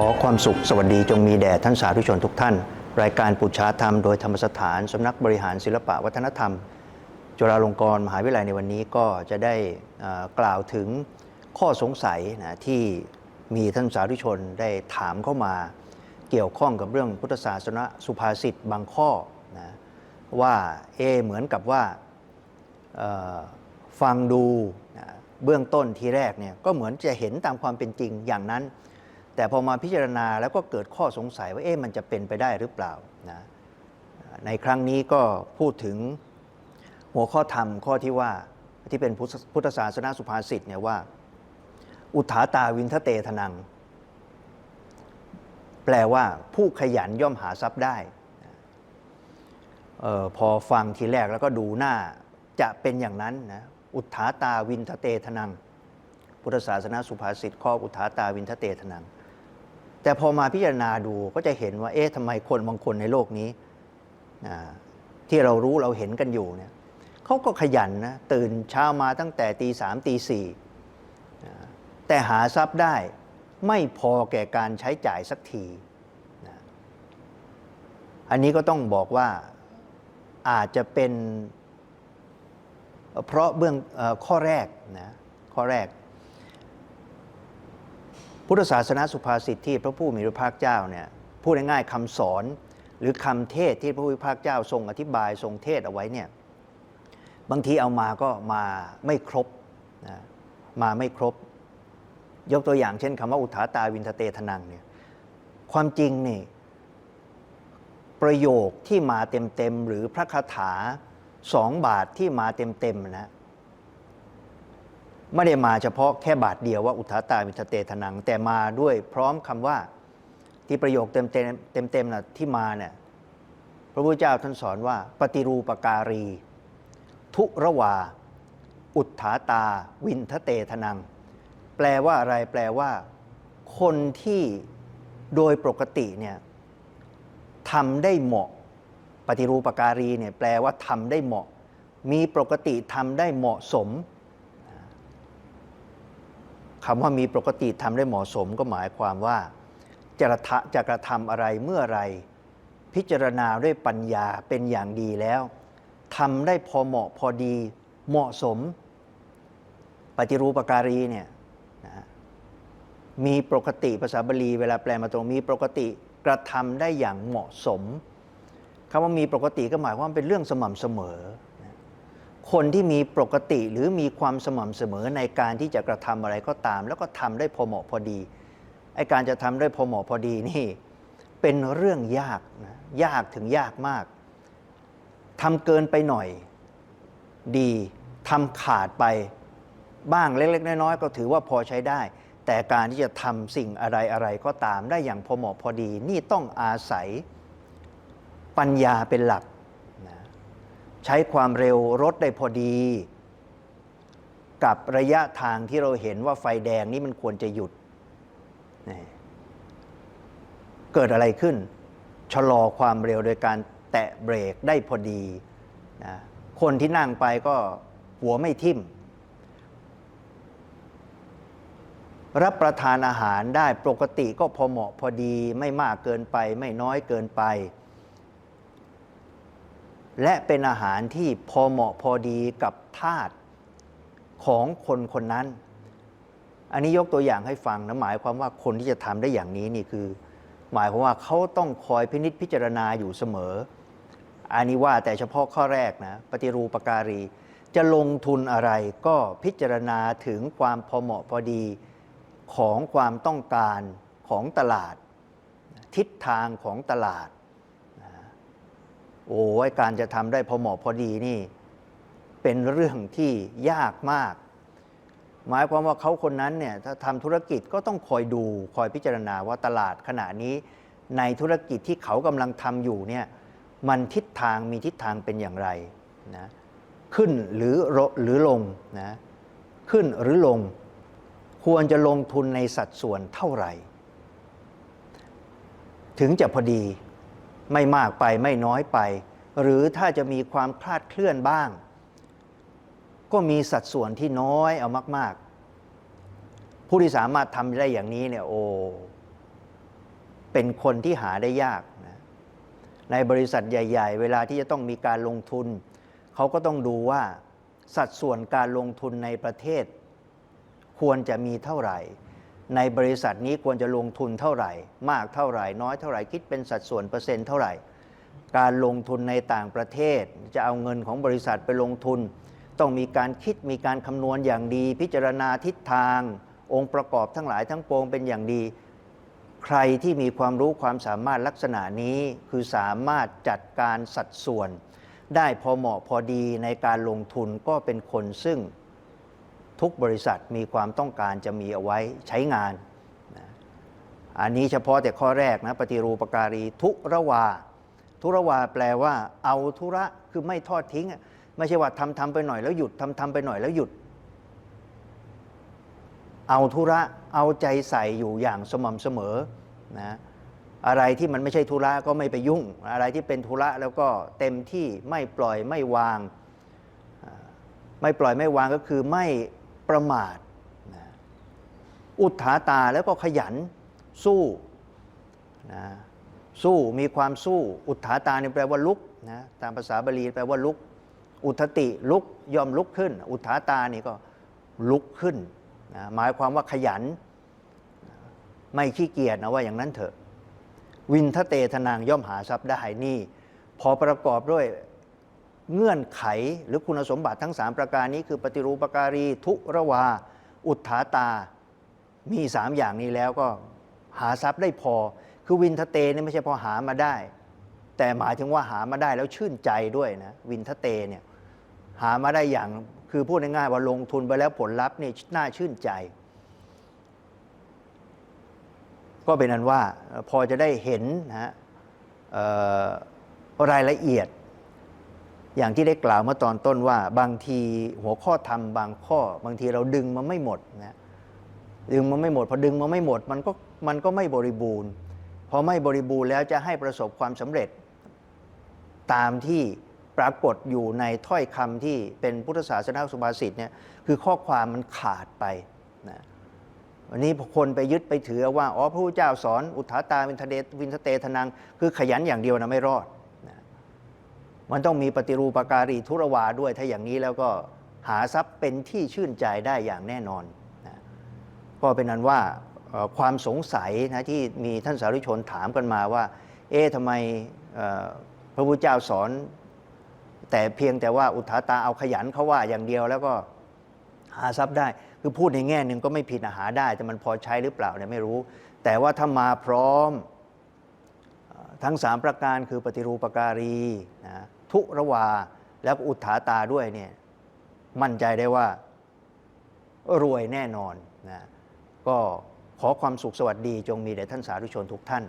อความสุขสวัสดีจงมีแด่ท่านสาธุชนทุกท่าน รายการปุจฉาธรรมโดยธรรมสถานสำนักบริหารศิลปะวัฒนธรรม จุฬาลงกรณ์มหาวิทยาลัยในวันนี้ก็จะได้กล่าวถึงข้อสงสัยนะที่มีท่านสาธุชนได้ถามเข้ามา เกี่ยวข้องกับเรื่องพุทธศาสนาสุภาษิตบางข้อนะว่าเอเหมือนกับว่าฟังดูนะเบื้องต้นทีแรกเนี่ยก็เหมือนจะเห็นตามความเป็นจริงอย่างนั้น แต่พอมาพิจารณาแล้วก็เกิดข้อสงสัยว่าเอ๊ะมันจะเป็นไปได้หรือเปล่านะในครั้งนี้ก็พูดถึงหัวข้อธรรมข้อที่ว่าที่เป็นพุทธศาสนาสุภาษิตเนี่ยว่า อุทาตาวินทเตทนัง แปลว่าผู้ขยันย่อมหาทรัพย์ได้เออพอฟังทีแรกแล้วก็ดูหน้าจะเป็นอย่างนั้นนะอุทาตาวินทเตทนัง พุทธศาสนาสุภาษิตข้ออุทาตาวินทเตทนัง แต่พอมาพิจารณาดูก็จะเห็นว่าเอ๊ะทำไมคนบางคนในโลกนี้ ที่เรารู้เราเห็นกันอยู่เนี่ยเขาก็ขยันนะตื่นเช้ามาตั้งแต่ตีสามตีสี่แต่หาทรัพย์ได้ไม่พอแก่การใช้จ่ายสักทีนะอันนี้ก็ต้องบอกว่าอาจจะเป็น เพราะเบื้องอข้อแรกนะข้อแรก พุทธศาสนาสุภาษิตที่พระผู้มีพระภาคเจ้าเนี่ยพูดง่ายๆคำสอนหรือคำเทศที่พระผู้มีพระภาคเจ้าทรงอธิบายทรงเทศเอาไว้เนี่ยบางทีเอามาก็มาไม่ครบนะมาไม่ครบ ยกตัวอย่างเช่นคำว่าอุทาตาวินทเตทนังเนี่ยความจริงนี่ประโยคที่มาเต็มๆหรือพระคาถาสองบาทที่มาเต็มๆนะ ไม่ได้มาเฉพาะแค่บาทเดียวว่าอุทาตาวินทเตทนัง แต่มาด้วยพร้อมคำว่าที่ประโยคเต็มๆเต็มๆนะที่มาเนี่ยพระพุทธเจ้าท่านสอนว่า ปฏิรูปการี ทุระวา อุทธาตา วินทเตทนัง แปลว่าอะไรแปลว่า คนที่โดยปกติเนี่ยทำได้เหมาะ ปฏิรูปการีเนี่ยแปลว่าทำได้เหมาะ มีปกติทำได้เหมาะสม คำว่ามีปกติทำได้เหมาะสมก็หมายความว่าจะระทะจะกระทำอะไรเมื่อไร พิจารณาด้วยปัญญาเป็นอย่างดีแล้วทำได้พอเหมาะพอดี เหมาะสม ปฏิรูปการีเนี่ยนะมีปกติภาษาบาลีเวลาแปลมาตรงมีปกติกระทำได้อย่างเหมาะสมคำว่ามีปกติก็หมายความเป็นเรื่องสม่ำเสมอ คนที่มีปกติหรือมีความสม่ำเสมอในการที่จะกระทำอะไรก็ตาม แล้วก็ทำได้พอเหมาะพอดีไอการจะทำได้พอเหมาะพอดีนี่ เป็นเรื่องยากนะยากถึงยากมากทำเกินไปหน่อยดีทำขาดไปบ้างเล็ก ๆ น้อยๆก็ถือว่าพอใช้ได้ แต่การที่จะทำสิ่งอะไรอะไรก็ตามได้อย่างพอเหมาะพอดี นี่ต้องอาศัยปัญญาเป็นหลัก ใช้ความเร็วรถได้พอดี กับระยะทางที่เราเห็นว่าไฟแดงนี่มันควรจะหยุด เกิดอะไรขึ้น ชะลอความเร็วโดยการแตะเบรกได้พอดีนะคนที่นั่งไปก็หัวไม่ทิ่ม รับประทานอาหารได้ปกติก็พอเหมาะพอดีไม่มากเกินไปไม่น้อยเกินไป และเป็นอาหารที่พอเหมาะพอดีกับธาตุของคนคนนั้น อันนี้ยกตัวอย่างให้ฟังนะหมายความว่าคนที่จะทำได้อย่างนี้นี่คือ หมายความว่าเขาต้องคอยพินิษพิจารณาอยู่เสมอ อันนี้ว่าแต่เฉพาะข้อแรกนะปฏิรูปการี จะลงทุนอะไรก็พิจารณาถึงความพอเหมาะพอดีของความต้องการของตลาด ทิศทางของตลาด โอ้ยการจะทำได้พอเหมาะพอดีนี่ เป็นเรื่องที่ยากมาก หมายความว่าเขาคนนั้นเนี่ยถ้าทำธุรกิจก็ต้องคอยดูคอยพิจารณาว่าตลาดขณะนี้ ในธุรกิจที่เขากำลังทำอยู่เนี่ยมันทิศทางมีทิศทางเป็นอย่างไรนะขึ้นหรือหรือลงนะขึ้นหรือลง ควรจะลงทุนในสัดส่วนเท่าไหร่ ถึงจะพอดี ไม่มากไปไม่น้อยไป หรือถ้าจะมีความคลาดเคลื่อนบ้าง ก็มีสัดส่วนที่น้อยเอามาก ๆ ผู้ที่สามารถทำได้อย่างนี้เนี่ยโอ้เป็นคนที่หาได้ยากนะในบริษัทใหญ่ ๆ เวลาที่จะต้องมีการลงทุน เขาก็ต้องดูว่าสัดส่วนการลงทุนในประเทศ ควรจะมีเท่าไหร่ ในบริษัทนี้ควรจะลงทุนเท่าไหร่ มากเท่าไหร่ น้อยเท่าไหร่ คิดเป็นสัดส่วนเปอร์เซ็นต์เท่าไหร่ การลงทุนในต่างประเทศ จะเอาเงินของบริษัทไปลงทุน ต้องมีการคิดมีการคำนวณอย่างดี พิจารณาทิศทาง องค์ประกอบทั้งหลายทั้งปวงเป็นอย่างดี ใครที่มีความรู้ความสามารถลักษณะนี้คือสามารถจัดการสัดส่วน ได้พอเหมาะพอดีในการลงทุนก็เป็นคนซึ่ง ทุกบริษัทมีความต้องการจะมีเอาไว้ใช้งานนะอันนี้เฉพาะแต่ข้อแรกนะปฏิรูปการีทุระวา ทุระวาแปลว่า เอาธุระคือไม่ทอดทิ้ง ไม่ใช่ว่าทำทำไปหน่อยแล้วหยุดทำทำไปหน่อยแล้วหยุด เอาธุระเอาใจใส่อยู่อย่างสม่ำเสมอนะอะไรที่มันไม่ใช่ธุระก็ไม่ไปยุ่ง อะไรที่เป็นธุระแล้วก็เต็มที่ไม่ปล่อยไม่วาง ไม่ปล่อยไม่วางก็คือไม่ ประมาทนะอุทธาตาแล้วก็ขยันสู้นะสู้มีความสู้ อุทธาตาเนี่ยแปลว่าลุกนะตามภาษาบาลีแปลว่าลุก อุทติลุกยอมลุกขึ้น อุทธาตานี่ก็ลุกขึ้นนะหมายความว่าขยัน ไม่ขี้เกียจนะว่าอย่างนั้นเถอะ วินทะเตทนางย่อมหาทรัพย์ได้นี่ พอประกอบด้วย เงื่อนไขหรือคุณสมบัติทั้ง 3 ประการนี้คือ ปฏิรูปการี ทุระวา อุทธาตา มี 3 อย่างนี้แล้วก็หาทรัพย์ได้พอ คือวินทเตเนี่ไม่ใช่พอหามาได้ แต่หมายถึงว่าหามาได้แล้วชื่นใจด้วยนะ วินทเตเนี่ยหามาได้อย่างคือพูดง่ายๆว่าลงทุนไปแล้วผลลัพธ์นี่น่าชื่นใจ ก็เป็นนั้นว่าพอจะได้เห็นนะฮะรายละเอียด อย่างที่ได้กล่าวเมื่อตอนต้นว่าบางทีหัวข้อธรรมบางข้อ บางทีเราดึงมาไม่หมดนะดึงมาไม่หมด พอดึงมาไม่หมดมันก็มันก็ไม่บริบูรณ์พอไม่บริบูรณ์แล้วจะให้ประสบความสำเร็จ ตามที่ปรากฏอยู่ในถ้อยคำที่เป็นพุทธศาสนาสุภาษิตเนี่ยคือข้อความมันขาดไปนะวันนี้คนไปยึดไปถือว่าอ๋อพระพุทธเจ้าสอนอุทธาตาวินทเดวินทเตทนัง คือขยันอย่างเดียวนะไม่รอด มันต้องมีปฏิรูปการีทุรวาด้วยถ้าอย่างนี้แล้วก็หาทรัพย์เป็นที่ชื่นใจได้อย่างแน่นอนนะก็เป็นนั้นว่าความสงสัยนะที่มีท่านสาธุชนถามกันมาว่า เอ๊ะทำไมพระพุทธเจ้าสอน แต่เพียงแต่ว่าอุทาตาเอาขยันเขาว่าอย่างเดียวแล้วก็หาทรัพย์ได้ คือพูดในแง่หนึ่งก็ไม่ผิดหาได้ แต่มันพอใช้หรือเปล่าเนี่ยไม่รู้ แต่ว่าถ้ามาพร้อม ทั้งสามประการคือปฏิรูปการีนะทุระวาแล้วก็อุทธาตาด้วยเนี่ยมั่นใจได้ว่ารวยแน่นอนนะก็ขอความสุขสวัสดีจงมีแด่ท่านสาธุชนทุกท่าน